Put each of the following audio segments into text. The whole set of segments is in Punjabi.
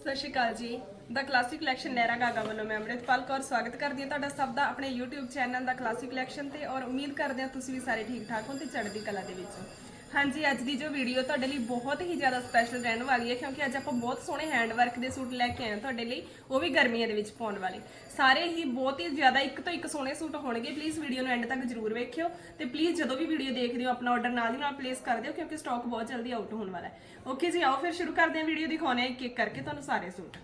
ਸਤਿ ਸ਼੍ਰੀ ਅਕਾਲ ਜੀ। ਦਾ ਕਲਾਸਿਕ ਕਲੈਕਸ਼ਨ ਨੈਰਾ ਗਾਗਾ ਵੱਲੋਂ ਮੈਂ ਅੰਮ੍ਰਿਤਪਾਲ ਕੌਰ ਸਵਾਗਤ ਕਰਦੀ ਹਾਂ ਤੁਹਾਡਾ ਸਭ ਦਾ ਆਪਣੇ YouTube ਚੈਨਲ ਦਾ ਕਲਾਸਿਕ ਕਲੈਕਸ਼ਨ ਤੇ ਔਰ ਉਮੀਦ ਕਰਦੇ ਹਾਂ ਤੁਸੀਂ ਵੀ ਸਾਰੇ ਠੀਕ ਠਾਕ ਹੋ ਤੇ ਚੜ੍ਹਦੀ ਕਲਾ ਦੇ ਵਿੱਚ ਹਾਂਜੀ, ਅੱਜ ਦੀ ਜੋ ਵੀਡੀਓ ਤੁਹਾਡੇ ਲਈ ਬਹੁਤ ਹੀ ਜ਼ਿਆਦਾ ਸਪੈਸ਼ਲ ਰਹਿਣ ਵਾਲੀ ਹੈ, ਕਿਉਂਕਿ ਅੱਜ ਆਪਾਂ ਬਹੁਤ ਸੋਹਣੇ ਹੈਂਡਵਰਕ ਦੇ ਸੂਟ ਲੈ ਕੇ ਆਏ ਹਾਂ ਤੁਹਾਡੇ ਲਈ, ਉਹ ਵੀ ਗਰਮੀਆਂ ਦੇ ਵਿੱਚ ਪਾਉਣ ਵਾਲੇ। ਸਾਰੇ ਹੀ ਬਹੁਤ ਹੀ ਜ਼ਿਆਦਾ ਇੱਕ ਤੋਂ ਇੱਕ ਸੋਹਣੇ ਸੂਟ ਹੋਣਗੇ। ਪਲੀਜ਼ ਵੀਡੀਓ ਨੂੰ ਐਂਡ ਤੱਕ ਜ਼ਰੂਰ ਵੇਖਿਓ ਤੇ ਪਲੀਜ਼ ਜਦੋਂ ਵੀ ਵੀਡੀਓ ਦੇਖਦੇ ਹੋ, ਆਪਣਾ ਆਰਡਰ ਨਾਲ ਦੀ ਨਾਲ ਪਲੇਸ ਕਰ ਦਿਓ, ਕਿਉਂਕਿ ਸਟਾਕ ਬਹੁਤ ਜਲਦੀ ਆਊਟ ਹੋਣ ਵਾਲਾ ਹੈ। ਓਕੇ ਜੀ, ਆਓ ਫਿਰ ਸ਼ੁਰੂ ਕਰਦੇ ਹਾਂ ਵੀਡੀਓ ਦਿਖਾਉਣੇ ਇੱਕ ਇੱਕ ਕਰਕੇ ਤੁਹਾਨੂੰ ਸਾਰੇ ਸੂਟ।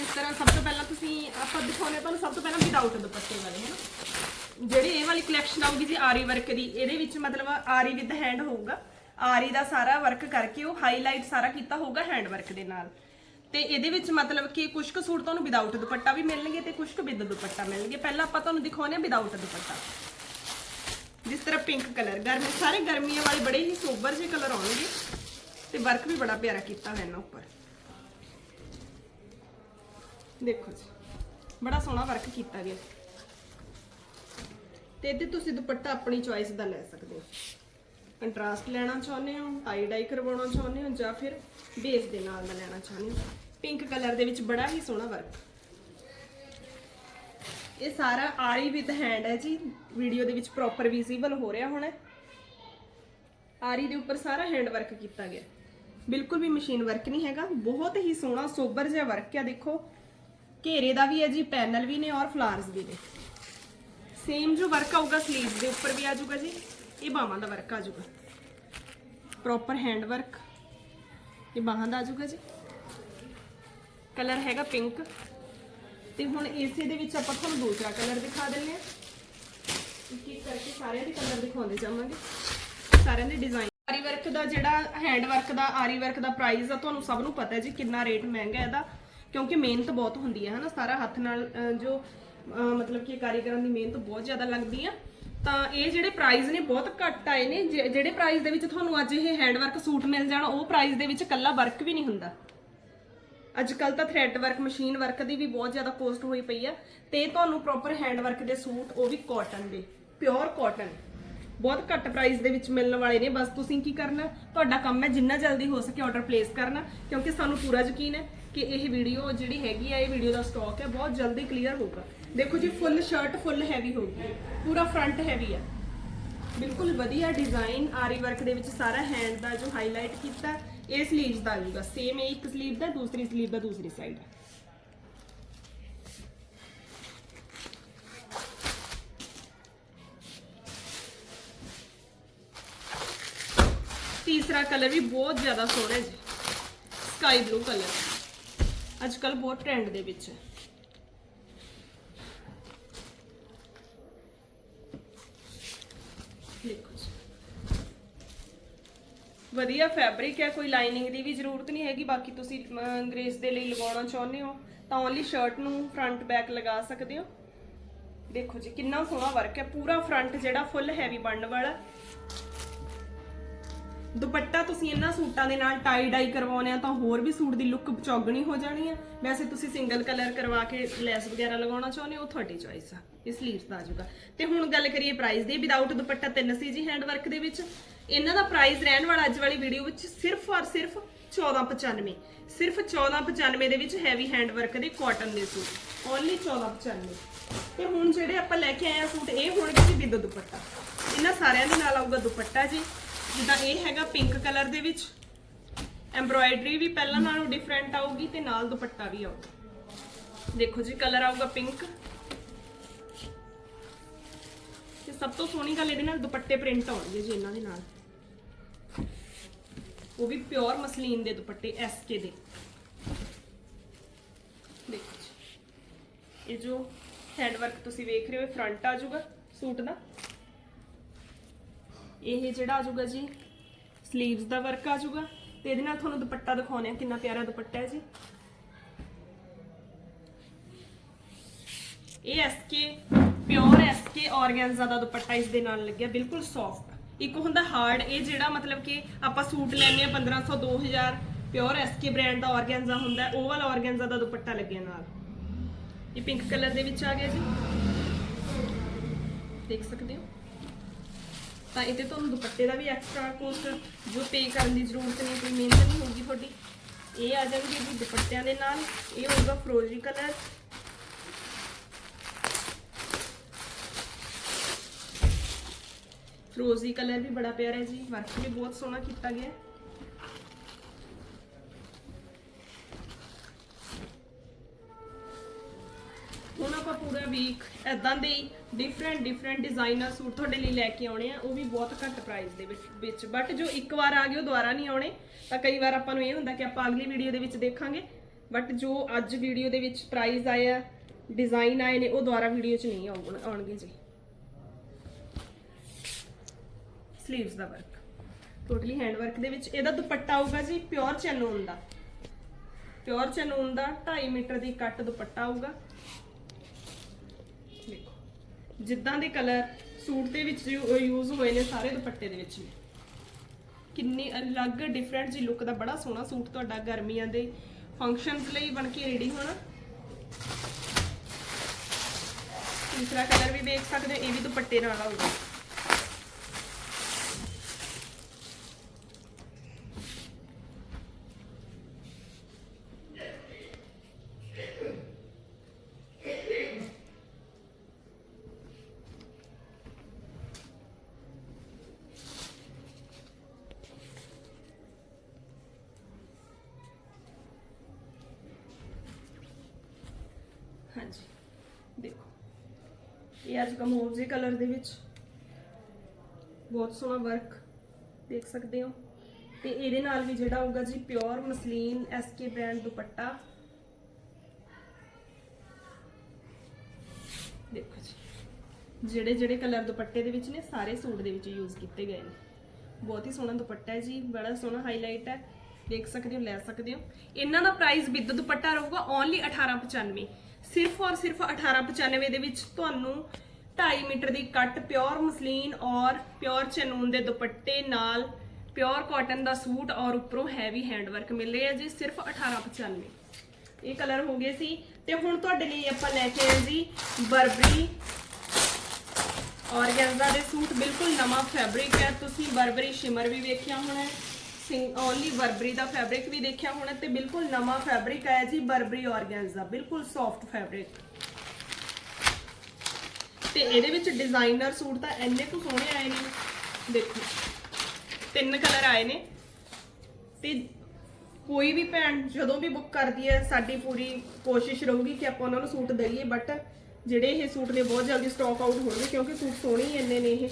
ਇਸ ਤਰ੍ਹਾਂ ਸਭ ਤੋਂ ਪਹਿਲਾਂ ਤੁਸੀਂ, ਆਪਾਂ ਦਿਖਾਉਣੇ ਤੁਹਾਨੂੰ ਸਭ ਤੋਂ ਪਹਿਲਾਂ ਵਿਦਆਊਟ ਦੁਪੱਟੇ ਵਾਲੇ, ਹੈ ਨਾ? ਜਿਹੜੀ ਇਹ ਵਾਲੀ ਕਲੈਕਸ਼ਨ ਆਊਗੀ ਜੀ ਆਰੀ ਵਰਕ ਦੀ, ਇਹਦੇ ਵਿੱਚ ਮਤਲਬ ਆਰੀ ਵਿਦ ਹੈਂਡ ਹੋਊਗਾ। ਆਰੀ ਦਾ ਸਾਰਾ ਵਰਕ ਕਰਕੇ ਉਹ ਹਾਈਲਾਈਟ ਸਾਰਾ ਕੀਤਾ ਹੋਊਗਾ ਹੈਂਡ ਵਰਕ ਦੇ ਨਾਲ। ਤੇ ਇਹਦੇ ਵਿੱਚ ਮਤਲਬ ਕਿ ਕੁਝ ਕੁ ਸੂਟ ਤੁਹਾਨੂੰ ਵਿਦਆਊਟ ਦੁਪੱਟਾ ਵੀ ਮਿਲਣਗੇ ਤੇ ਕੁਝ ਕੁ ਵਿਦ ਦੁਪੱਟਾ ਮਿਲਣਗੇ। ਪਹਿਲਾਂ ਆਪਾਂ ਤੁਹਾਨੂੰ ਦਿਖਾਉਣੇ ਆ ਵਿਦਆਊਟ ਦੁਪੱਟਾ। ਜਿਸ ਤਰ੍ਹਾਂ ਪਿੰਕ ਕਲਰ ਗਰਮੀ, ਸਾਰੇ ਗਰਮੀਆਂ ਵਾਲੇ ਬੜੇ ਹੀ ਸੋਬਰ ਜਿਹੇ ਕਲਰ ਆਉਣਗੇ। ਤੇ ਵਰਕ ਵੀ ਬੜਾ ਪਿਆਰਾ ਕੀਤਾ ਹੋਇਆ ਇਹਨਾਂ ਉੱਪਰ। ਦੇਖੋ ਜੀ, ਬੜਾ ਸੋਹਣਾ ਵਰਕ ਕੀਤਾ ਗਿਆ। ਤੇ ਇਹਦੇ ਤੁਸੀਂ ਦੁਪੱਟਾ ਆਪਣੀ ਚੁਆਇਸ ਦਾ ਲੈ ਸਕਦੇ ਹੋ। ਕੰਟਰਾਸਟ ਲੈਣਾ ਚਾਹੁੰਦੇ ਹੋ ਟਾਈ ਡਾਈ ਕਰਵਾਉਣਾ ਚਾਹੁੰਦੇ ਹੋ ਜਾਂ ਫਿਰ ਬੇਸ ਦੇ ਨਾਲ ਦਾ ਲੈਣਾ ਚਾਹੁੰਦੇ ਹੋ। ਪਿੰਕ ਕਲਰ ਦੇ ਵਿੱਚ ਬੜਾ ਹੀ ਸੋਹਣਾ ਵਰਕ ਇਹ ਸਾਰਾ ਆਰੀ ਵਿਦ ਹੈਂਡ ਹੈ ਜੀ। ਵੀਡੀਓ ਦੇ ਵਿੱਚ ਪ੍ਰੋਪਰ ਵਿਜ਼ੀਬਲ ਹੋ ਰਿਹਾ ਹੋਣਾ। ਆਰੀ ਦੇ ਉੱਪਰ ਸਾਰਾ ਹੈਂਡ ਵਰਕ ਕੀਤਾ ਗਿਆ। ਬਿਲਕੁਲ ਵੀ ਮਸ਼ੀਨ ਵਰਕ ਨਹੀਂ ਹੈਗਾ। ਬਹੁਤ ਹੀ ਸੋਹਣਾ, ਸੋਬਰ ਜਿਹਾ ਵਰਕ ਹੈ ਦੇਖੋ। ਘੇਰੇ ਦਾ ਵੀ ਹੈ ਜੀ, ਪੈਨਲ ਵੀ ਨੇ ਔਰ ਫਲਾਰਸ ਵੀ ਨੇ। ਸੇਮ ਜੋ ਵਰਕ ਆਊਗਾ 슬ੀਵਸ ਦੇ ਉੱਪਰ ਵੀ ਆ ਜਾਊਗਾ ਜੀ। ਇਹ ਬਾਹਾਂ ਦਾ ਵਰਕ ਆ ਜਾਊਗਾ। ਪ੍ਰੋਪਰ ਹੈਂਡ ਵਰਕ ਇਹ ਬਾਹਾਂ ਦਾ ਆ ਜਾਊਗਾ ਜੀ। ਕਲਰ ਹੈਗਾ ਪਿੰਕ ਤੇ ਹੁਣ ਇਸੇ ਦੇ ਵਿੱਚ ਆਪਾਂ ਤੁਹਾਨੂੰ ਦੂਸਰਾ ਕਲਰ ਦਿਖਾ ਦਿੰਨੇ ਆ ਇੱਕ ਕਰਕੇ ਸਾਰਿਆਂ ਦੇ ਕਲਰ ਦਿਖਾਉਂਦੇ ਜਾਵਾਂਗੇ। ਸਾਰਿਆਂ ਦੇ ਡਿਜ਼ਾਈਨ ਆਰੀ ਵਰਕ ਦਾ ਜਿਹੜਾ ਹੈਂਡ ਵਰਕ ਦਾ, ਆਰੀ ਵਰਕ ਦਾ ਪ੍ਰਾਈਸ ਆ, ਤੁਹਾਨੂੰ ਸਭ ਨੂੰ ਪਤਾ ਹੈ ਜੀ ਕਿੰਨਾ ਰੇਟ ਮਹਿੰਗਾ ਇਹਦਾ। ਕਿਉਂਕਿ ਮਿਹਨਤ ਬਹੁਤ ਹੁੰਦੀ ਹੈ, ਹਨਾ? ਸਾਰਾ ਹੱਥ ਨਾਲ ਜੋ ਮਤਲਬ ਕਿ ਕਾਰੀਗਰਾਂ ਦੀ ਮਿਹਨਤ ਬਹੁਤ ਜ਼ਿਆਦਾ ਲੱਗਦੀ ਆ। ਤਾਂ ਇਹ ਜਿਹੜੇ ਪ੍ਰਾਈਸ ਨੇ ਬਹੁਤ ਘੱਟ ਆਏ ਨੇ। ਜੇ- ਜਿਹੜੇ ਪ੍ਰਾਈਸ ਦੇ ਵਿੱਚ ਤੁਹਾਨੂੰ ਅੱਜ ਇਹ ਹੈਂਡਵਰਕ ਸੂਟ ਮਿਲ ਜਾਣ, ਉਹ ਪ੍ਰਾਈਸ ਦੇ ਵਿੱਚ ਕੱਲਾ ਵਰਕ ਵੀ ਨਹੀਂ ਹੁੰਦਾ। ਅੱਜ ਕੱਲ ਤਾਂ ਥ੍ਰੈਡ ਵਰਕ ਮਸ਼ੀਨ ਵਰਕ ਦੀ ਵੀ ਬਹੁਤ ਜ਼ਿਆਦਾ ਕੋਸਟ ਹੋਈ ਪਈ ਆ। ਤੇ ਤੁਹਾਨੂੰ ਪ੍ਰੋਪਰ ਹੈਂਡ ਵਰਕ ਦੇ ਸੂਟ ਉਹ ਵੀ ਕਾਟਨ ਦੇ ਪਿਓਰ ਕਾਟਨ ਬਹੁਤ ਘੱਟ ਪ੍ਰਾਈਸ ਦੇ ਵਿੱਚ ਮਿਲਣ ਵਾਲੇ ਨੇ। ਬਸ ਤੁਸੀਂ ਕੀ ਕਰਨਾ? ਤੁਹਾਡਾ ਕੰਮ ਹੈ ਜਿੰਨਾ ਜਲਦੀ ਹੋ ਸਕੇ ਆਰਡਰ ਪਲੇਸ ਕਰਨਾ, ਕਿਉਂਕਿ ਸਾਨੂੰ ਪੂਰਾ ਯਕੀਨ ਹੈ। ਕਿ ਇਹ ਵੀਡੀਓ ਜਿਹੜੀ ਹੈਗੀ ਆ, ਇਹ ਵੀਡੀਓ ਦਾ ਸਟਾਕ ਹੈ, ਬਹੁਤ ਜਲਦੀ ਕਲੀਅਰ ਹੋਊਗਾ। ਦੇਖੋ ਜੀ ਫੁੱਲ ਸ਼ਰਟ ਫੁੱਲ ਹੈਵੀ ਹੋਊਗੀ। ਪੂਰਾ ਫਰੰਟ ਹੈਵੀ ਆ। ਬਿਲਕੁਲ ਵਧੀਆ ਡਿਜ਼ਾਈਨ ਆਰੀ ਵਰਕ ਦੇ ਵਿੱਚ ਸਾਰਾ ਹੈਂਡ ਦਾ ਜੋ ਹਾਈਲਾਈਟ ਕੀਤਾ, ਇਹ ਸਲੀਵਸ ਦਾ ਆਊਗਾ। ਸੇਮ ਇਹ ਇੱਕ ਸਲੀਵ ਦਾ, ਦੂਸਰੀ ਸਲੀਵ ਦਾ, ਦੂਸਰੀ ਸਾਈਡ ਹੈ ਤੀਸਰਾ ਕਲਰ ਵੀ ਬਹੁਤ ਜ਼ਿਆਦਾ ਸੋਹਣਾ ਜੀ। ਸਕਾਈ ਬਲੂ ਕਲਰ ਅੱਜ ਕੱਲ ਬਹੁਤ ਟ੍ਰੈਂਡ ਦੇ ਵਿੱਚ ਹੈ। ਦੇਖੋ ਵਧੀਆ ਫੈਬਰਿਕ ਹੈ ਕੋਈ ਲਾਈਨਿੰਗ ਦੀ ਵੀ ਜ਼ਰੂਰਤ ਨਹੀਂ ਹੈਗੀ। ਬਾਕੀ ਤੁਸੀਂ ਅਮ, ਗ੍ਰੇਸ ਦੇ ਲਈ ਲਗਾਉਣਾ ਚਾਹੁੰਦੇ ਹੋ ਤਾਂ ਓਨਲੀ ਸ਼ਰਟ ਨੂੰ ਫਰੰਟ ਬੈਕ ਲਗਾ ਸਕਦੇ ਹੋ। ਦੇਖੋ ਜੀ ਕਿੰਨਾ ਸੋਹਣਾ ਵਰਕ ਹੈ। ਪੂਰਾ ਫਰੰਟ ਜਿਹੜਾ ਫੁੱਲ ਹੈਵੀ ਬਣਨ ਵਾਲਾ ਦੁਪੱਟਾ ਤੁਸੀਂ ਇਹਨਾਂ ਸੂਟਾਂ ਦੇ ਨਾਲ ਟਾਈ ਡਾਈ ਕਰਵਾਉਨੇ ਆ ਤਾਂ ਹੋਰ ਵੀ ਸੂਟ ਦੀ ਲੁੱਕ ਚੌਗਣੀ ਹੋ ਜਾਣੀ ਆ। ਵੈਸੇ ਤੁਸੀਂ ਸਿੰਗਲ ਕਲਰ ਕਰਵਾ ਕੇ ਲੈਸ ਵਗੈਰਾ ਲਗਾਉਣਾ ਚਾਹੁੰਦੇ ਹੋ, ਉਹ ਤੁਹਾਡੀ ਚੋਇਸ ਆ। ਇਹ 슬ੀਵਸ ਦਾ ਆਜੂਗਾ ਜਾਊਗਾ। ਤੇ ਹੁਣ ਗੱਲ ਕਰੀਏ ਪ੍ਰਾਈਸ ਦੀ ਵਿਦਆਊਟ ਦੁਪੱਟਾ 3 ਸੀ ਜੀ ਹੈਂਡ ਵਰਕ ਦੇ ਵਿੱਚ। ਇਹਨਾਂ ਦਾ ਪ੍ਰਾਈਸ ਰਹਿਣ ਵਾਲਾ ਅੱਜ ਵਾਲੀ ਵੀਡੀਓ ਵਿੱਚ ਸਿਰਫ ਔਰ ਸਿਰਫ 1495 ਸਿਰਫ 1495 ਦੇ ਵਿੱਚ ਹੈਵੀ ਹੈਂਡ ਵਰਕ ਦੇ ਕਾਟਨ ਦੇ ਸੂਟ। ਓਨਲੀ 1495 ਤੇ ਹੁਣ ਜਿਹੜੇ ਆਪਾਂ ਲੈ ਕੇ ਆਏ ਆ ਸੂਟ, ਇਹ ਹੋਣਗੇ ਜੀ ਵਿਦ ਦੁਪੱਟਾ। ਇਹਨਾਂ ਸਾਰਿਆਂ ਦੇ ਨਾਲ ਆਊਗਾ ਦੁਪੱਟਾ ਜੀ। ਜਿੱਦਾਂ ਇਹ ਹੈਗਾ ਪਿੰਕ ਕਲਰ ਦੇ ਵਿੱਚ। ਐਮਬ੍ਰੋਇਡਰੀ ਵੀ ਪਹਿਲਾਂ ਨਾਲੋਂ ਡਿਫਰੈਂਟ ਆਊਗੀ ਤੇ ਨਾਲ ਦੁਪੱਟਾ ਵੀ ਆਊਗਾ। ਦੇਖੋ ਜੀ ਕਲਰ ਆਊਗਾ ਪਿੰਕ ਤੇ ਸਭ ਤੋਂ ਸੋਹਣੀ ਗੱਲ ਇਹਦੇ ਨਾਲ ਦੁਪੱਟੇ ਪ੍ਰਿੰਟ ਆਉਣਗੇ ਜੀ ਇਹਨਾਂ ਦੇ ਨਾਲ। ਉਹ ਵੀ ਪਿਓਰ ਮਸਲੀਨ ਦੇ ਦੁਪੱਟੇ ਐਸਕੇ ਦੇ। ਦੇਖੋ ਜੀ। ਇਹ ਜੋ ਹੈਂਡ ਵਰਕ ਤੁਸੀਂ ਵੇਖ ਰਹੇ ਹੋ ਫਰੰਟ ਆ ਜਾਊਗਾ, ਸੂਟ ਦਾ। ਇਹ ਜਿਹੜਾ ਆ ਜਾਊਗਾ ਜੀ 슬ੀਵਸ ਦਾ ਵਰਕ ਆ ਜਾਊਗਾ ਤੇ ਇਹਦੇ ਨਾਲ ਤੁਹਾਨੂੰ ਦੁਪੱਟਾ ਦਿਖਾਉਣੇ ਆ ਕਿੰਨਾ ਪਿਆਰਾ ਦੁਪੱਟਾ ਹੈ ਜੀ। ਇਹ ਐਸਕੇ ਪਿਓਰ ਐਸਕੇ ਔਰਗੈਂਜ਼ਾ ਦਾ ਦੁਪੱਟਾ ਇਸ ਦੇ ਨਾਲ ਲੱਗਿਆ ਬਿਲਕੁਲ ਸੌਫਟ ਇੱਕ ਹੁੰਦਾ ਹਾਰਡ ਇਹ ਜਿਹੜਾ ਮਤਲਬ ਕਿ ਆਪਾਂ ਸੂਟ ਲੈਣੇ ਆ 1500 2000 ਪਿਓਰ ਐਸਕੇ ਬ੍ਰਾਂਡ ਦਾ ਔਰਗੈਂਜ਼ਾ ਹੁੰਦਾ ਹੈ, ਉਹ ਵਾਲਾ ਔਰਗੈਂਜ਼ਾ ਦਾ ਦੁਪੱਟਾ ਲੱਗਿਆ ਨਾਲ। ਇਹ ਪਿੰਕ ਕਲਰ ਦੇ ਵਿੱਚ ਆ ਗਿਆ ਜੀ। ਦੇਖ ਸਕਦੇ ਹੋ? ਤਾਂ ਇਹਤੇ ਤੁਹਾਨੂੰ ਦੁਪੱਟੇ ਦਾ ਵੀ ਐਕਸਟਰਾ ਕੋਸਟ ਜੋ ਪੇ ਕਰਨ ਦੀ ਜ਼ਰੂਰਤ ਨਹੀਂ, ਕੋਈ ਮਿਹਨਤ ਨਹੀਂ ਹੋਊਗੀ ਤੁਹਾਡੀ। ਇਹ ਆ ਜਾਣਗੇ ਜੀ ਦੁਪੱਟਿਆਂ ਦੇ ਨਾਲ, ਇਹ ਹੋਊਗਾ ਫਰੋਜ਼ੀ ਕਲਰ ਫਰੋਜ਼ੀ ਕਲਰ ਵੀ ਬੜਾ ਪਿਆਰਾ ਹੈ ਜੀ ਵਰਕ ਵੀ ਬਹੁਤ ਸੋਹਣਾ ਕੀਤਾ ਗਿਆ ਹੈ। ਵੀਕ ਐਦਾਂ ਦੇ ਡਿਫਰੈਂਟ ਡਿਫਰੈਂਟ ਡਿਜ਼ਾਈਨਰ ਸੂਟ ਤੁਹਾਡੇ ਲਈ ਲੈ ਕੇ ਆਉਣੇ ਆ, ਉਹ ਵੀ ਬਹੁਤ ਘੱਟ ਪ੍ਰਾਈਸ ਦੇ ਵਿੱਚ ਵਿੱਚ। ਬਟ ਜੋ ਇੱਕ ਵਾਰ ਆ ਗਏ, ਉਹ ਦੁਬਾਰਾ ਨਹੀਂ ਆਉਣੇ, ਤਾਂ ਕਈ ਵਾਰ ਆਪਾਂ ਨੂੰ ਇਹ ਹੁੰਦਾ ਕਿ ਆਪਾਂ ਅਗਲੀ ਵੀਡੀਓ ਦੇ ਵਿੱਚ ਦੇਖਾਂਗੇ। ਬਟ ਜੋ ਅੱਜ ਵੀਡੀਓ ਦੇ ਵਿੱਚ ਪ੍ਰਾਈਸ ਆਏ ਡਿਜ਼ਾਈਨ ਆਏ ਨੇ, ਉਹ ਦੁਬਾਰਾ ਵੀਡੀਓ 'ਚ ਨਹੀਂ ਆਉਣਗੇ ਜੀ। ਸਲੀਵਸ ਦਾ ਵਰਕ ਟੋਟਲੀ ਹੈਂਡ ਵਰਕ ਦੇ ਵਿੱਚ। ਇਹਦਾ ਦੁਪੱਟਾ ਆਊਗਾ ਜੀ ਪਿਓਰ ਚੈਨੂਨ ਦਾ। ਪਿਓਰ ਚੈਨੂਨ ਦਾ 2.5 ਮੀਟਰ ਦੀ ਕੱਟ ਦੁਪੱਟਾ ਆਊਗਾ। ਜਿੱਦਾਂ ਦੇ ਕਲਰ ਸੂਟ ਦੇ ਵਿੱਚ ਯੂਜ਼ ਹੋਏ ਨੇ, ਸਾਰੇ ਦੁਪੱਟੇ ਦੇ ਵਿੱਚ ਨੇ। ਕਿੰਨੀ ਅਲੱਗ ਡਿਫਰੈਂਟ ਜੀ ਲੁੱਕ ਦਾ, ਬੜਾ ਸੋਹਣਾ ਸੂਟ ਤੁਹਾਡਾ ਗਰਮੀਆਂ ਦੇ ਫੰਕਸ਼ਨਸ ਲਈ ਬਣ ਕੇ ਰੈਡੀ ਹੋਣਾ। ਤੀਸਰਾ ਕਲਰ ਵੀ ਦੇਖ ਸਕਦੇ ਹੋ, ਇਹ ਵੀ ਦੁਪੱਟੇ ਨਾਲ ਆਊਗਾ ਹਾਂਜੀ ਦੇਖੋ ਇਹ ਅੱਜ ਕਲਰ ਦੇ ਵਿੱਚ। ਬਹੁਤ ਸੋਹਣਾ ਵਰਕ ਦੇਖ ਸਕਦੇ ਹੋ। ਤੇ ਇਹਦੇ ਨਾਲ ਵੀ ਜਿਹੜਾ ਹੋਊਗਾ ਜੀ ਪਿਓਰ ਮਸਲੀਨ ਐਸਕੇ ਬ੍ਰਾਂਡ ਦੁਪੱਟਾ। ਦੇਖੋ ਜੀ, ਜਿਹੜੇ ਜਿਹੜੇ ਕਲਰ ਦੁਪੱਟੇ ਦੇ ਵਿੱਚ ਨੇ, ਸਾਰੇ ਸੂਟ ਦੇ ਵਿੱਚ ਯੂਜ਼ ਕੀਤੇ ਗਏ ਨੇ। ਬਹੁਤ ਹੀ ਸੋਹਣਾ ਦੁਪੱਟਾ ਹੈ ਜੀ, ਬੜਾ ਸੋਹਣਾ ਹਾਈਲਾਈਟ ਹੈ। ਦੇਖ ਸਕਦੇ ਹੋ, ਲੈ ਸਕਦੇ ਹੋ। ਇਹਨਾਂ ਦਾ ਪ੍ਰਾਈਸ ਵਿਦ ਦੁਪੱਟਾ ਰਹੂਗਾ ਓਨਲੀ 1895 ਸਿਰਫ ਔਰ ਸਿਰਫ 1895 ਦੇ ਵਿੱਚ ਤੁਹਾਨੂੰ 2.5 ਮੀਟਰ ਦੀ ਕੱਟ ਪਿਓਰ ਮਸਲੀਨ ਔਰ ਪਿਓਰ ਚਨੂਨ ਦੇ ਦੁਪੱਟੇ ਨਾਲ ਪਿਓਰ ਕਾਟਨ ਦਾ ਸੂਟ ਔਰ ਉੱਪਰੋਂ ਹੈਵੀ ਹੈਂਡਵਰਕ ਮਿਲ ਰਿਹਾ ਜੀ, ਸਿਰਫ 1895 ਇਹ ਕਲਰ ਹੋ ਗਏ ਸੀ। ਤੇ ਹੁਣ ਤੁਹਾਡੇ ਲਈ ਆਪਾਂ ਲੈ ਕੇ ਆਏ ਜੀ ਬਰਬਰੀ ਔਰਗੈਂਜ਼ਾ ਦੇ ਸੂਟ। ਬਿਲਕੁਲ ਨਵਾਂ ਫੈਬਰਿਕ ਹੈ। ਤੁਸੀਂ ਬਰਬਰੀ ਸ਼ਿਮਰ ਵੀ ਵੇਖਿਆ ਹੋਣਾ ਸਿੰਗ ਓਨਲੀ ਬਰਬਰੀ ਦਾ ਫੈਬਰਿਕ ਵੀ ਦੇਖਿਆ ਹੋਣਾ ਤੇ ਬਿਲਕੁਲ ਨਵਾਂ ਫੈਬਰਿਕ ਆਇਆ ਜੀ ਬਰਬਰੀ ਔਰਗੈਂਜ਼ਾ। ਬਿਲਕੁਲ ਸੌਫਟ ਫੈਬਰਿਕ ਤੇ ਇਹਦੇ ਵਿੱਚ ਡਿਜ਼ਾਈਨਰ ਸੂਟ ਤਾਂ ਇੰਨੇ ਕੁ ਸੋਹਣੇ ਆਏ ਨੇ। ਦੇਖੋ, ਤਿੰਨ ਕਲਰ ਆਏ ਨੇ। ਤੇ ਕੋਈ ਵੀ ਭੈਣ ਜਦੋਂ ਵੀ ਬੁੱਕ ਕਰਦੀ ਹੈ, ਸਾਡੀ ਪੂਰੀ ਕੋਸ਼ਿਸ਼ ਰਹੂਗੀ ਕਿ ਆਪਾਂ ਉਹਨਾਂ ਨੂੰ ਸੂਟ ਦਈਏ ਬਟ ਜਿਹੜੇ ਇਹ ਸੂਟ ਨੇ ਬਹੁਤ ਜਲਦੀ ਸਟਾਕ ਆਊਟ ਹੋਣਗੇ ਕਿਉਂਕਿ ਸੂਟ ਸੋਹਣੇ ਹੀ ਇੰਨੇ ਨੇ ਇਹ।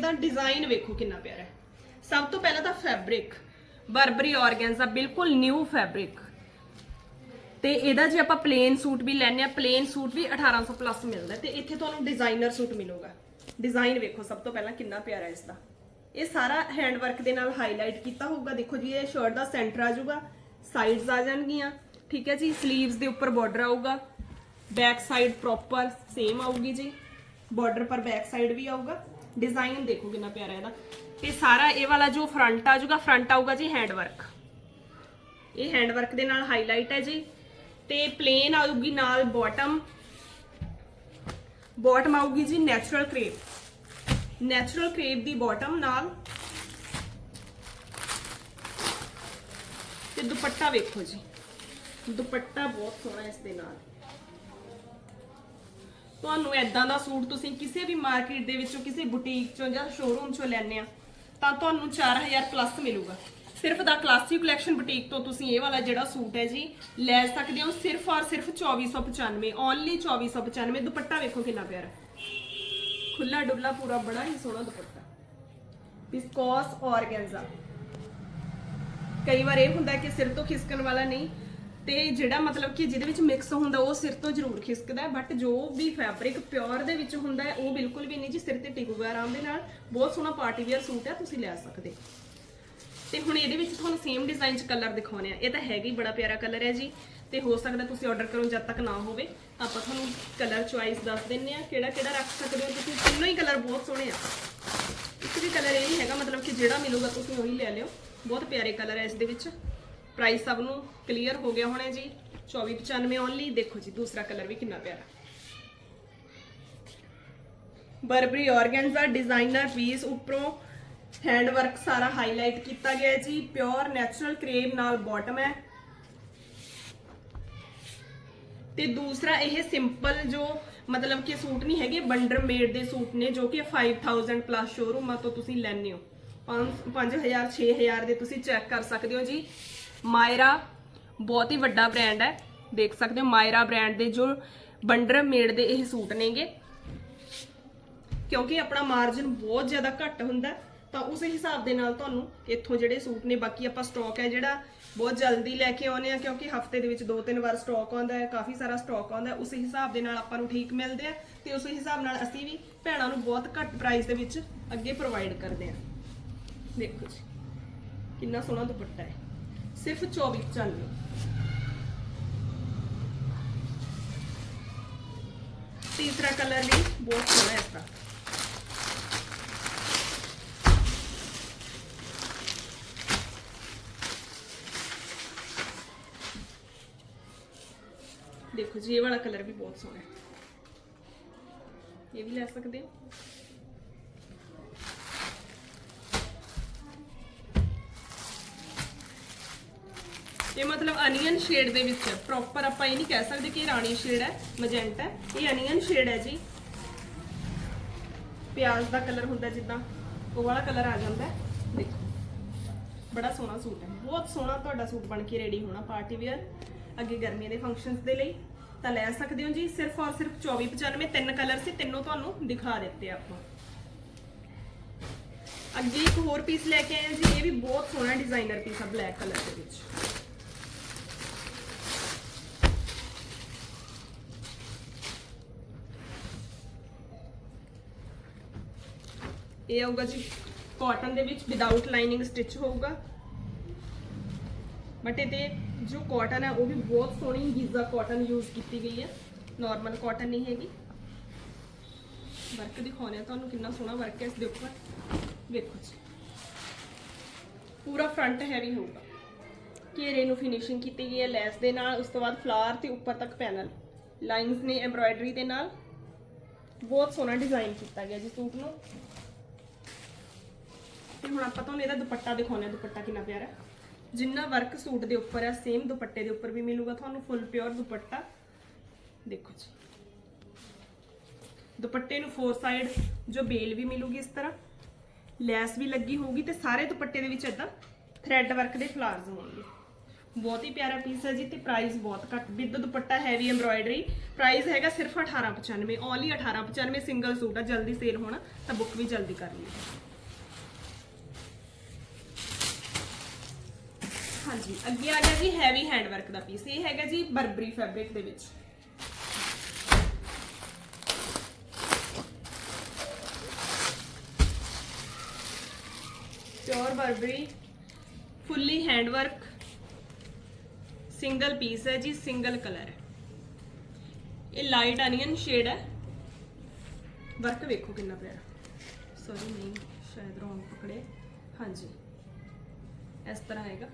ਦਾ ਡਿਜ਼ਾਈਨ ਵੇਖੋ ਕਿੰਨਾ ਪਿਆਰਾ ਹੈ। ਸਭ ਤੋਂ ਪਹਿਲਾਂ ਤਾਂ ਫੈਬਰਿਕ ਬਰਬਰੀ ਔਰਗੈਂਜ਼ਾ ਬਿਲਕੁਲ ਨਿਊ ਫੈਬਰਿਕ ਤੇ ਇਹਦਾ ਜੇ ਆਪਾਂ ਪਲੇਨ ਸੂਟ ਵੀ ਲੈਣੇ ਆ ਪਲੇਨ ਸੂਟ ਵੀ 1800 ਪਲੱਸ ਮਿਲਦਾ ਹੈ ਤੇ ਇੱਥੇ ਤੁਹਾਨੂੰ ਡਿਜ਼ਾਈਨਰ ਸੂਟ ਮਿਲੂਗਾ। ਡਿਜ਼ਾਈਨ ਵੇਖੋ, ਸਭ ਤੋਂ ਪਹਿਲਾਂ ਕਿੰਨਾ ਪਿਆਰਾ ਇਸ ਦਾ ਇਹ ਸਾਰਾ ਹੈਂਡ ਵਰਕ ਦੇ ਨਾਲ ਹਾਈਲਾਈਟ ਕੀਤਾ ਹੋਊਗਾ। ਦੇਖੋ ਜੀ, ਇਹ ਸ਼ਰਟ ਦਾ ਸੈਂਟਰ ਆ ਜਾਊਗਾ ਸਾਈਡਸ ਆ ਜਾਣਗੀਆਂ, ਠੀਕ ਹੈ ਜੀ? 슬ੀਵਸ ਦੇ ਉੱਪਰ ਬਾਰਡਰ ਆਊਗਾ ਬੈਕ ਸਾਈਡ ਪ੍ਰੋਪਰ ਸੇਮ ਆਊਗੀ ਜੀ। ਬਾਰਡਰ ਪਰ ਬੈਕ ਸਾਈਡ ਵੀ ਆਊਗਾ। ਡਿਜ਼ਾਈਨ ਦੇਖੋ ਕਿੰਨਾ ਪਿਆਰਾ ਇਹਦਾ। ਤੇ ਸਾਰਾ ਇਹ ਵਾਲਾ ਜੋ ਫਰੰਟ ਆ ਜਾਊਗਾ ਫਰੰਟ ਆਊਗਾ ਜੀ ਹੈਂਡ ਵਰਕ ਇਹ ਹੈਂਡ ਵਰਕ ਦੇ ਨਾਲ ਹਾਈਲਾਈਟ ਹੈ ਜੀ। ਤੇ ਪਲੇਨ ਆਊਗੀ ਨਾਲ ਬਾਟਮ ਬਾਟਮ ਆਊਗੀ ਜੀ ਨੈਚੁਰਲ ਕ੍ਰੇਪ ਨੈਚੁਰਲ ਕ੍ਰੇਪ ਦੀ ਬਾਟਮ ਨਾਲ। ਤੇ ਦੁਪੱਟਾ ਵੇਖੋ ਜੀ। ਦੁਪੱਟਾ ਬਹੁਤ ਸੋਹਣਾ ਇਸ ਦੇ ਨਾਲ। ਤੁਹਾਨੂੰ ਐਦਾਂ ਦਾ ਸੂਟ ਤੁਸੀਂ ਕਿਸੇ ਵੀ ਮਾਰਕੀਟ ਦੇ ਵਿੱਚੋਂ, ਕਿਸੇ ਬੁਟੀਕ ਚੋਂ ਜਾਂ ਸ਼ੋਰੂਮ ਚੋਂ ਲੈਣੇ ਆ, ਤਾਂ ਤੁਹਾਨੂੰ 4000 ਪਲੱਸ ਮਿਲੂਗਾ। ਸਿਰਫ ਦਾ ਕਲਾਸਿਕ ਕਲੈਕਸ਼ਨ ਬੁਟੀਕ ਤੋਂ ਤੁਸੀਂ ਇਹ ਵਾਲਾ ਜਿਹੜਾ ਸੂਟ ਹੈ ਜੀ ਲੈ ਸਕਦੇ ਹੋ ਸਿਰਫ ਔਰ ਸਿਰਫ 2495 ਓਨਲੀ 2495 ਦੁਪੱਟਾ ਵੇਖੋ ਕਿੰਨਾ ਪਿਆਰਾ। ਖੁੱਲਾ ਡੁੱਲਾ ਪੂਰਾ ਬੜਾ ਹੀ ਸੋਹਣਾ ਦੁਪੱਟਾ। ਵਿਸਕੋਸ ਔਰਗੈਂਜ਼ਾ ਕਈ ਵਾਰ ਇਹ ਹੁੰਦਾ ਕਿ ਸਿਰ ਤੋਂ ਖਿਸਕਣ ਵਾਲਾ ਨਹੀਂ, ਤੇ ਜਿਹੜਾ ਮਤਲਬ ਕਿ ਜਿਹਦੇ ਵਿੱਚ ਮਿਕਸ ਹੁੰਦਾ ਉਹ ਸਿਰ ਤੋਂ ਜ਼ਰੂਰ ਖਿਸਕਦਾ ਬਟ ਜੋ ਵੀ ਫੈਬਰਿਕ ਪਿਓਰ ਦੇ ਵਿੱਚ ਹੁੰਦਾ ਉਹ ਬਿਲਕੁਲ ਵੀ ਨਹੀਂ ਜੀ, ਸਿਰ ਤੇ ਟਿਕੂਗਾ ਆਰਾਮ ਦੇ ਨਾਲ। ਬਹੁਤ ਸੋਹਣਾ ਪਾਰਟੀ ਵੇਅਰ ਸੂਟ ਹੈ, ਤੁਸੀਂ ਲੈ ਸਕਦੇ ਤੇ ਹੁਣ ਇਹਦੇ ਵਿੱਚ ਤੁਹਾਨੂੰ ਸੇਮ ਡਿਜ਼ਾਈਨ 'ਚ ਕਲਰ ਦਿਖਾਉਣੇ ਆ। ਇਹ ਤਾਂ ਹੈਗਾ ਹੀ, ਬੜਾ ਪਿਆਰਾ ਕਲਰ ਹੈ ਜੀ। ਤੇ ਹੋ ਸਕਦਾ ਤੁਸੀਂ ਆਰਡਰ ਕਰੋ ਜਦ ਤੱਕ ਨਾ ਹੋਵੇ। ਆਪਾਂ ਤੁਹਾਨੂੰ ਕਲਰ ਚੁਆਇਸ ਦੱਸ ਦਿੰਨੇ ਆ ਕਿਹੜਾ ਕਿਹੜਾ ਰੱਖ ਸਕਦੇ ਹੋ। ਤੁਸੀਂ ਤਿੰਨੋਂ ਹੀ ਕਲਰ ਬਹੁਤ ਸੋਹਣੇ ਆ। ਇੱਕ ਵੀ ਕਲਰ ਇਹ ਨਹੀਂ ਹੈਗਾ, ਮਤਲਬ ਕਿ ਜਿਹੜਾ ਮਿਲੂਗਾ ਤੁਸੀਂ ਉਹੀ ਲੈ ਲਿਓ। ਬਹੁਤ ਪਿਆਰੇ ਕਲਰ ਹੈ ਇਸ ਦੇ ਵਿੱਚ। ਪ੍ਰਾਈਸ ਸਭ ਨੂੰ ਕਲੀਅਰ ਹੋ ਗਿਆ ਹੋਣਾ ਜੀ। 2495 ਓਨਲੀ ਦੇਖੋ ਜੀ, ਦੂਸਰਾ ਕਲਰ ਵੀ ਕਿੰਨਾ ਪਿਆਰਾ। ਬਰਬਰੀ ਆਰਗੈਂਜ਼ਾ ਡਿਜ਼ਾਈਨਰ ਪੀਸ ਉੱਪਰੋਂ ਹੈਂਡ ਵਰਕ ਸਾਰਾ ਹਾਈਲਾਈਟ ਕੀਤਾ ਗਿਆ ਹੈ ਜੀ। ਪਿਓਰ ਨੈਚੁਰਲ ਕਰੇਵ ਨਾਲ ਬਾਟਮ ਹੈ। ਤੇ ਦੂਸਰਾ ਇਹ ਸਿੰਪਲ ਜੋ ਮਤਲਬ ਕਿ ਸੂਟ ਨਹੀਂ ਹੈਗੇ ਬੰਡਰ ਮੇਡ ਦੇ ਸੂਟ ਨੇ ਜੋ ਕਿ 5000 ਪਲੱਸ ਸ਼ੋਰੂਮਾਂ ਤੋਂ ਤੁਸੀਂ ਲੈਣੇ ਹੋ। 5000 6000 ਦੇ ਤੁਸੀਂ ਚੈੱਕ ਕਰ ਸਕਦੇ ਹੋ ਜੀ। ਮਾਇਰਾ ਬਹੁਤ ਹੀ ਵੱਡਾ ਬ੍ਰਾਂਡ ਹੈ। ਦੇਖ ਸਕਦੇ ਹੋ ਮਾਇਰਾ ਬ੍ਰਾਂਡ ਦੇ ਜੋ ਬੰਡਰ ਮੇਡ ਦੇ ਇਹ ਸੂਟ ਨੇਗੇ। ਕਿਉਂਕਿ ਆਪਣਾ ਮਾਰਜਨ ਬਹੁਤ ਜ਼ਿਆਦਾ ਘੱਟ ਹੁੰਦਾ ਹੈ, ਤਾਂ ਉਸ ਹਿਸਾਬ ਦੇ ਨਾਲ ਤੁਹਾਨੂੰ ਇੱਥੋਂ ਜਿਹੜੇ ਸੂਟ ਨੇ, ਬਾਕੀ ਆਪਾਂ ਸਟਾਕ ਹੈ ਜਿਹੜਾ ਬਹੁਤ ਜਲਦੀ ਲੈ ਕੇ ਆਉਨੇ ਆ ਕਿਉਂਕਿ ਹਫ਼ਤੇ ਦੇ ਵਿੱਚ ਦੋ ਤਿੰਨ ਵਾਰ ਸਟਾਕ ਆਉਂਦਾ ਹੈ, ਕਾਫੀ ਸਾਰਾ ਸਟਾਕ ਆਉਂਦਾ ਹੈ, ਉਸ ਹਿਸਾਬ ਦੇ ਨਾਲ ਆਪਾਂ ਨੂੰ ਠੀਕ ਮਿਲਦੇ ਆ ਤੇ ਉਸ ਹਿਸਾਬ ਨਾਲ ਅਸੀਂ ਵੀ ਭੈਣਾਂ ਨੂੰ ਬਹੁਤ ਘੱਟ ਪ੍ਰਾਈਸ ਦੇ ਵਿੱਚ ਅੱਗੇ ਪ੍ਰੋਵਾਈਡ ਕਰਦੇ ਆ ਦੇਖੋ ਜੀ, ਕਿੰਨਾ ਸੋਹਣਾ ਦੁਪੱਟਾ ਹੈ। ਸਿਰਫ 2495 ਤੀਸਰਾ ਕਲਰ ਵੀ ਬਹੁਤ ਸੋਹਣਾ ਹੈ ਇਸਦਾ ਦੇਖੋ ਜੀ, ਇਹ ਵਾਲਾ ਕਲਰ ਵੀ ਬਹੁਤ ਸੋਹਣਾ ਹੈ। ਇਹ ਵੀ ਲੈ ਸਕਦੇ ਹੋ? ਇਹ ਮਤਲਬ ਅਨੀਅਨ ਸ਼ੇਡ ਦੇ ਵਿੱਚ ਪ੍ਰੋਪਰ ਆਪਾਂ ਇਹ ਨਹੀਂ ਕਹਿ ਸਕਦੇ ਕਿ ਰਾਣੀ ਸ਼ੇਡ ਹੈ ਮੈਜੈਂਟਾ ਹੈ। ਇਹ ਅਨੀਅਨ ਸ਼ੇਡ ਹੈ ਜੀ। ਪਿਆਜ਼ ਦਾ ਕਲਰ ਹੁੰਦਾ ਜਿੱਦਾਂ, ਉਹ ਵਾਲਾ ਕਲਰ ਆ ਜਾਂਦਾ ਦੇਖੋ, ਬੜਾ ਸੋਹਣਾ ਸੂਟ ਹੈ। ਬਹੁਤ ਸੋਹਣਾ ਤੁਹਾਡਾ ਸੂਟ ਬਣ ਕੇ ਰੈਡੀ ਹੋਣਾ ਪਾਰਟੀ ਵੇਅਰ ਅੱਗੇ ਗਰਮੀਆਂ ਦੇ ਫੰਕਸ਼ਨਸ ਦੇ ਲਈ, ਤਾਂ ਲੈ ਸਕਦੇ ਹੋ ਜੀ, ਸਿਰਫ ਔਰ ਸਿਰਫ 2495 ਤਿੰਨ ਕਲਰ ਸੀ, ਤਿੰਨੋਂ ਤੁਹਾਨੂੰ ਦਿਖਾ ਦਿੱਤੇ ਆਪਾਂ। ਅੱਗੇ ਇੱਕ ਹੋਰ ਪੀਸ ਲੈ ਕੇ ਆਏ ਜੀ, ਇਹ ਵੀ ਬਹੁਤ ਸੋਹਣਾ ਡਿਜ਼ਾਈਨਰ ਪੀਸ ਆ ਬਲੈਕ ਕਲਰ ਦੇ ਵਿੱਚ। ਇਹ ਆਊਗਾ ਜੀ ਕਾਟਨ ਦੇ ਵਿੱਚ ਵਿਦਆਊਟ ਲਾਈਨਿੰਗ ਸਟਿਚ ਹੋਊਗਾ। ਬਟ ਇਹਦੇ ਜੋ ਕਾਟਨ ਹੈ, ਉਹ ਵੀ ਬਹੁਤ ਸੋਹਣੀ ਗੀਜ਼ਾ ਕਾਟਨ ਯੂਜ਼ ਕੀਤੀ ਗਈ ਹੈ। ਨਾਰਮਲ ਕਾਟਨ ਨਹੀਂ ਹੈਗੀ। ਵਰਕ ਦਿਖਾਉਂਦੇ ਆ ਤੁਹਾਨੂੰ ਕਿੰਨਾ ਸੋਹਣਾ ਵਰਕ ਹੈ ਇਸ ਦੇ ਉੱਪਰ। ਵੇਖੋ ਜੀ। ਪੂਰਾ ਫਰੰਟ ਹੈਵੀ ਹੋਊਗਾ। ਘੇਰੇ ਨੂੰ ਫਿਨਿਸ਼ਿੰਗ ਕੀਤੀ ਗਈ ਹੈ ਲੈਸ ਦੇ ਨਾਲ, ਉਸ ਤੋਂ ਬਾਅਦ ਫਲਾਰ ਤੇ ਉੱਪਰ ਤੱਕ ਪੈਨਲ ਲਾਈਨਸ ਨੇ ਐਮਬਰਾਇਡਰੀ ਦੇ ਨਾਲ। ਬਹੁਤ ਸੋਹਣਾ ਡਿਜ਼ਾਈਨ ਕੀਤਾ ਗਿਆ ਜੀ ਸੂਟ ਨੂੰ। ਤੇ ਹੁਣ ਆਪਾਂ ਤੁਹਾਨੂੰ ਇਹਦਾ ਦੁਪੱਟਾ ਦਿਖਾਉਂਦੇ ਹਾਂ, ਦੁਪੱਟਾ ਕਿੰਨਾ ਪਿਆਰਾ ਹੈ। ਜਿੰਨਾ ਵਰਕ ਸੂਟ ਦੇ ਉੱਪਰ ਹੈ ਸੇਮ ਦੁਪੱਟੇ ਦੇ ਉੱਪਰ ਵੀ ਮਿਲੂਗਾ ਤੁਹਾਨੂੰ ਫੁੱਲ ਪਿਓਰ ਦੁਪੱਟਾ। ਦੇਖੋ ਜੀ। ਦੁਪੱਟੇ ਨੂੰ ਫੋਰ ਸਾਈਡ ਜੋ ਬੇਲ ਵੀ ਮਿਲੂਗੀ ਇਸ ਤਰ੍ਹਾਂ। ਲੈਸ ਵੀ ਲੱਗੀ ਹੋਊਗੀ ਤੇ ਸਾਰੇ ਦੁਪੱਟੇ ਦੇ ਵਿੱਚ ਇਦਾਂ ਥ੍ਰੈਡ ਵਰਕ ਦੇ ਫਲਾਰਸ ਹੋਣਗੇ। ਬਹੁਤ ਹੀ ਪਿਆਰਾ ਪੀਸ ਹੈ ਜੀ ਤੇ ਪ੍ਰਾਈਸ ਬਹੁਤ ਘੱਟ। With dupatta heavy embroidery price ਹੈਗਾ ਸਿਰਫ 1895 ਓਨਲੀ 1895 ਸਿੰਗਲ ਸੂਟ ਆ, ਜਲਦੀ ਸੇਲ ਹੋਣਾ ਤਾਂ ਬੁੱਕ ਵੀ ਜਲਦੀ ਕਰ ਲਈਏ ਹਾਂਜੀ, ਅੱਗੇ ਆ ਗਿਆ ਜੀ ਹੈਵੀ ਹੈਂਡ ਵਰਕ ਦਾ ਪੀਸ ਇਹ ਹੈਗਾ ਜੀ ਬਰਬਰੀ ਫੈਬਰਿਕ ਦੇ ਵਿੱਚ। Pure Burberry fully hand work single piece ਹੈ ਜੀ ਸਿੰਗਲ ਕਲਰ ਹੈ। ਇਹ ਲਾਈਟ ਅਨੀਅਨ ਸ਼ੇਡ ਹੈ। ਵਰਕ ਵੇਖੋ ਕਿੰਨਾ ਪਿਆਰਾ। ਸੌਰੀ ਨਹੀਂ, ਸ਼ਾਇਦ ਰੋਂਗ ਪਕੜੇ। ਹਾਂਜੀ, ਇਸ ਤਰ੍ਹਾਂ ਹੈਗਾ।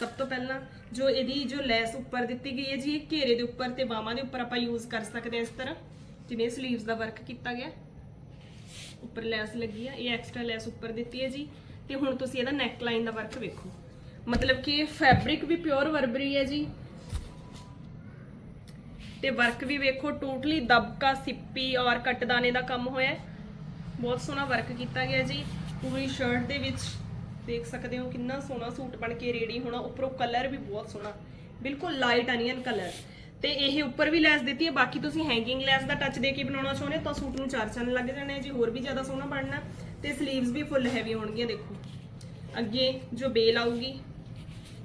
ਸਭ ਤੋਂ ਪਹਿਲਾਂ ਜੋ ਇਹਦੀ ਜੋ ਲੈਸ ਉੱਪਰ ਦਿੱਤੀ ਗਈ ਹੈ ਜੀ, ਇਹ ਘੇਰੇ ਦੇ ਉੱਪਰ ਤੇ ਬਾਹਾਂ ਦੇ ਉੱਪਰ ਆਪਾਂ ਯੂਜ਼ ਕਰ ਸਕਦੇ ਹਾਂ ਇਸ ਤਰ੍ਹਾਂ, ਜਿਵੇਂ ਸਲੀਵਸ ਦਾ ਵਰਕ ਕੀਤਾ ਗਿਆ। ਉੱਪਰ ਲੈਸ ਲੱਗੀ ਆ, ਇਹ ਐਕਸਟਰਾ ਲੈਸ ਉੱਪਰ ਦਿੱਤੀ ਹੈ ਜੀ। ਤੇ ਹੁਣ ਤੁਸੀਂ ਇਹਦਾ ਨੈਕ ਲਾਈਨ ਦਾ ਵਰਕ ਵੇਖੋ। ਮਤਲਬ ਕਿ ਫੈਬਰਿਕ ਵੀ ਪਿਓਰ ਵਰਬਰੀ ਹੈ ਜੀ। ਤੇ ਵਰਕ ਵੀ ਵੇਖੋ ਟੋਟਲੀ ਦਬਕਾ, ਸਿੱਪੀ ਔਰ ਕੱਟਦਾਨੇ ਦਾ ਕੰਮ ਹੋਇਆ। ਬਹੁਤ ਸੋਹਣਾ ਵਰਕ ਕੀਤਾ ਗਿਆ ਜੀ। ਪੂਰੀ ਸ਼ਰਟ ਦੇ ਵਿੱਚ ਦੇਖ ਸਕਦੇ ਹੋ ਕਿੰਨਾ ਸੋਹਣਾ ਸੂਟ ਬਣ ਕੇ ਰੈਡੀ ਹੋਣਾ, ਉੱਪਰੋਂ ਕਲਰ ਵੀ ਬਹੁਤ ਸੋਹਣਾ। ਬਿਲਕੁਲ ਲਾਈਟ ਅਨੀਅਨ ਕਲਰ ਤੇ ਇਹ ਉੱਪਰ ਵੀ ਲੈਸ ਦਿੱਤੀ ਹੈ, ਬਾਕੀ ਤੁਸੀਂ ਹੈਂਗਿੰਗ ਲੈਸ ਦਾ ਟੱਚ ਦੇ ਕੇ ਬਣਾਉਣਾ ਚਾਹੁੰਦੇ ਤਾਂ ਸੂਟ ਨੂੰ ਚਾਰ ਚੰਨ ਲੱਗ ਜਾਣੇ ਜੀ ਹੋਰ ਵੀ ਜ਼ਿਆਦਾ ਸੋਹਣਾ ਬਣਨਾ ਤੇ 슬ੀਵਸ ਵੀ ਫੁੱਲ ਹੈਵੀ ਹੋਣਗੀਆਂ, ਦੇਖੋ। ਅੱਗੇ ਜੋ ਬੇਲ ਆਊਗੀ,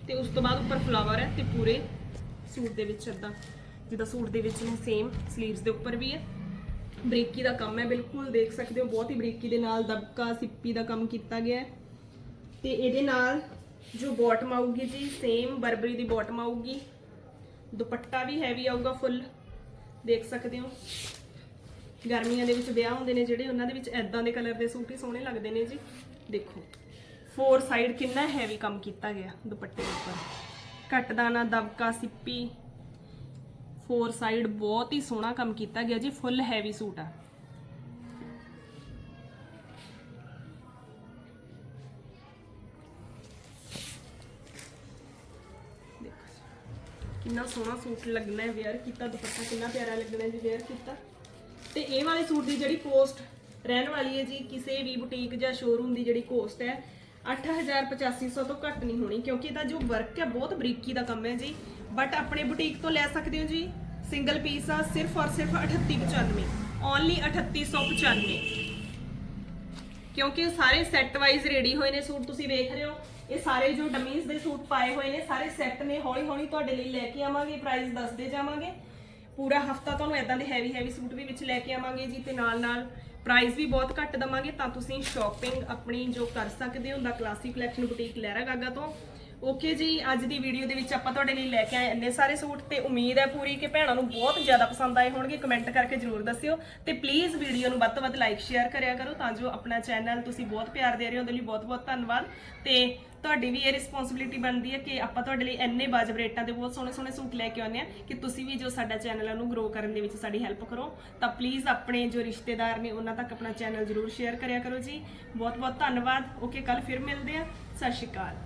ਤੇ ਉਸ ਤੋਂ ਬਾਅਦ ਉੱਪਰ ਫਲਾਵਰ ਹੈ ਤੇ ਪੂਰੇ ਸੂਟ ਦੇ ਵਿੱਚ ਇਦਾਂ ਜਿੱਦਾਂ ਸੂਟ ਦੇ ਵਿੱਚ ਨੇ ਸੇਮ 슬ੀਵਸ ਦੇ ਉੱਪਰ ਵੀ ਹੈ। ਬਰੀਕੀ ਦਾ ਕੰਮ ਹੈ, ਬਿਲਕੁਲ ਦੇਖ ਸਕਦੇ ਹੋ, ਬਹੁਤ ਹੀ ਬਰੀਕੀ ਦੇ ਨਾਲ ਦਬਕਾ, ਸਿੱਪੀ ਦਾ ਕੰਮ ਕੀਤਾ ਗਿਆ ਹੈ। ਤੇ ਇਹਦੇ ਨਾਲ ਜੋ ਬਾਟਮ ਆਊਗੀ ਜੀ ਸੇਮ ਬਰਬਰੀ ਦੀ ਬਾਟਮ ਆਊਗੀ। ਦੁਪੱਟਾ ਵੀ ਹੈਵੀ ਆਊਗਾ ਫੁੱਲ ਦੇਖ ਸਕਦੇ ਹੋ। ਗਰਮੀਆਂ ਦੇ ਵਿੱਚ ਵਿਆਹ ਹੁੰਦੇ ਨੇ ਜਿਹੜੇ, ਉਹਨਾਂ ਦੇ ਵਿੱਚ ਐਦਾਂ ਦੇ ਕਲਰ ਦੇ ਸੂਟ ਹੀ ਸੋਹਣੇ ਲੱਗਦੇ ਨੇ ਜੀ। ਦੇਖੋ ਫੋਰ ਸਾਈਡ ਕਿੰਨਾ ਹੈਵੀ ਕੰਮ ਕੀਤਾ ਗਿਆ ਦੁਪੱਟੇ ਦੇ ਉੱਪਰ। ਕੱਟਦਾਨਾ ਦਬਕਾ, ਸਿੱਪੀ ਫੋਰ ਸਾਈਡ ਬਹੁਤ ਹੀ ਸੋਹਣਾ ਕੰਮ ਕੀਤਾ ਗਿਆ ਜੀ ਫੁੱਲ ਹੈਵੀ ਸੂਟ ਆ। ਕਿੰਨਾ ਸੋਹਣਾ ਸੂਟ ਲੱਗਣਾ ਹੈ ਵੇਅਰ ਕੀਤਾ, ਦੁਪੱਟਾ ਕਿੰਨਾ ਪਿਆਰਾ ਲੱਗਣਾ ਜੀ ਵੇਅਰ ਕੀਤਾ। ਤੇ ਇਹ ਵਾਲੇ ਸੂਟ ਦੀ ਜਿਹੜੀ ਕੋਸਟ ਰਹਿਣ ਵਾਲੀ ਹੈ ਜੀ, ਕਿਸੇ ਵੀ ਬੁਟੀਕ ਜਾਂ ਸ਼ੋਰੂਮ ਦੀ ਜਿਹੜੀ ਕੋਸਟ ਹੈ 8850 ਤੋਂ ਘੱਟ ਨਹੀਂ ਹੋਣੀ, ਕਿਉਂਕਿ ਇਹਦਾ ਜੋ ਵਰਕ ਹੈ ਬਹੁਤ ਬਰੀਕੀ ਦਾ ਕੰਮ ਹੈ ਜੀ। ਬਟ ਆਪਣੇ ਬੁਟੀਕ ਤੋਂ ਲੈ ਸਕਦੇ ਹੋ ਜੀ ਸਿੰਗਲ ਪੀਸ ਆ, ਸਿਰਫ ਔਰ ਸਿਰਫ 3895 ਓਨਲੀ 3895 ਕਿਉਂਕਿ ਸਾਰੇ ਸੈੱਟ ਵਾਈਜ਼ ਰੈਡੀ ਹੋਏ ਨੇ ਸੂਟ, ਤੁਸੀਂ ਵੇਖ ਰਹੇ ਹੋ। ਇਹ ਸਾਰੇ ਜੋ ਡਮੀਜ਼ ਦੇ ਸੂਟ ਪਾਏ ਹੋਏ ਨੇ, ਸਾਰੇ ਸੈੱਟ ਨੇ ਹੌਲੀ ਹੌਲੀ ਤੁਹਾਡੇ ਲਈ ਲੈ ਕੇ ਆਵਾਂਗੇ ਪ੍ਰਾਈਸ ਦੱਸਦੇ ਜਾਵਾਂਗੇ। ਪੂਰਾ ਹਫਤਾ ਤੁਹਾਨੂੰ ਇਦਾਂ ਦੇ ਹੈਵੀ ਹੈਵੀ ਸੂਟ ਵੀ ਵਿੱਚ ਲੈ ਕੇ ਆਵਾਂਗੇ ਜੀ ਤੇ ਨਾਲ ਨਾਲ ਪ੍ਰਾਈਸ ਵੀ ਬਹੁਤ ਘੱਟ ਦਵਾਂਗੇ ਤਾਂ ਤੁਸੀਂ ਸ਼ਾਪਿੰਗ ਆਪਣੀ ਜੋ ਕਰ ਸਕਦੇ ਹੋ ਦਾ classic collection boutique Lehragaga ਤੋਂ। ਓਕੇ ਜੀ, ਅੱਜ ਦੀ ਵੀਡੀਓ ਦੇ ਵਿੱਚ ਆਪਾਂ ਤੁਹਾਡੇ ਲਈ ਲੈ ਕੇ ਆਏ ਇੰਨੇ ਸਾਰੇ ਸੂਟ ਤੇ ਉਮੀਦ ਹੈ ਪੂਰੀ ਕਿ ਭੈਣਾਂ ਨੂੰ ਬਹੁਤ ਜ਼ਿਆਦਾ ਪਸੰਦ ਆਏ ਹੋਣਗੇ ਕਮੈਂਟ ਕਰਕੇ ਜਰੂਰ ਦੱਸਿਓ। ਤੇ ਪਲੀਜ਼ ਵੀਡੀਓ ਨੂੰ ਵੱਧ ਤੋਂ ਵੱਧ ਲਾਈਕ ਸ਼ੇਅਰ ਕਰਿਆ ਕਰੋ ਤਾਂ ਜੋ ਆਪਣਾ ਚੈਨਲ ਤੁਸੀਂ ਬਹੁਤ ਪਿਆਰ ਦੇ ਰਹੇ ਹੋ, ਉਹਦੇ ਲਈ ਬਹੁਤ ਬਹੁਤ ਧੰਨਵਾਦ। ਤੇ ਤੁਹਾਡੀ ਵੀ ਇਹ ਰਿਸਪੌਂਸਿਬਿਲਿਟੀ ਬਣਦੀ ਹੈ ਕਿ ਆਪਾਂ ਤੁਹਾਡੇ ਲਈ ਇੰਨੇ ਵਾਜਬ ਰੇਟਾਂ ਤੇ ਬਹੁਤ ਸੋਹਣੇ ਸੋਹਣੇ ਸੂਟ ਲੈ ਕੇ ਆਉਂਦੇ ਆ ਕਿ ਤੁਸੀਂ ਵੀ ਜੋ ਸਾਡਾ ਚੈਨਲ ਹੈ ਉਹਨੂੰ ਗਰੋ ਕਰਨ ਦੇ ਵਿੱਚ ਸਾਡੀ ਹੈਲਪ ਕਰੋ। ਤਾਂ ਪਲੀਜ਼ ਆਪਣੇ ਜੋ ਰਿਸ਼ਤੇਦਾਰ ਨੇ ਉਹਨਾਂ ਤੱਕ ਆਪਣਾ ਚੈਨਲ ਜਰੂਰ ਸ਼ੇਅਰ ਕਰਿਆ ਕਰੋ ਜੀ। ਬਹੁਤ ਬਹੁਤ ਧੰਨਵਾਦ। ਓਕੇ ਕੱਲ ਫਿਰ ਮਿਲਦੇ ਆ ਸਤਿ ਸ਼੍ਰੀ ਅਕਾਲ।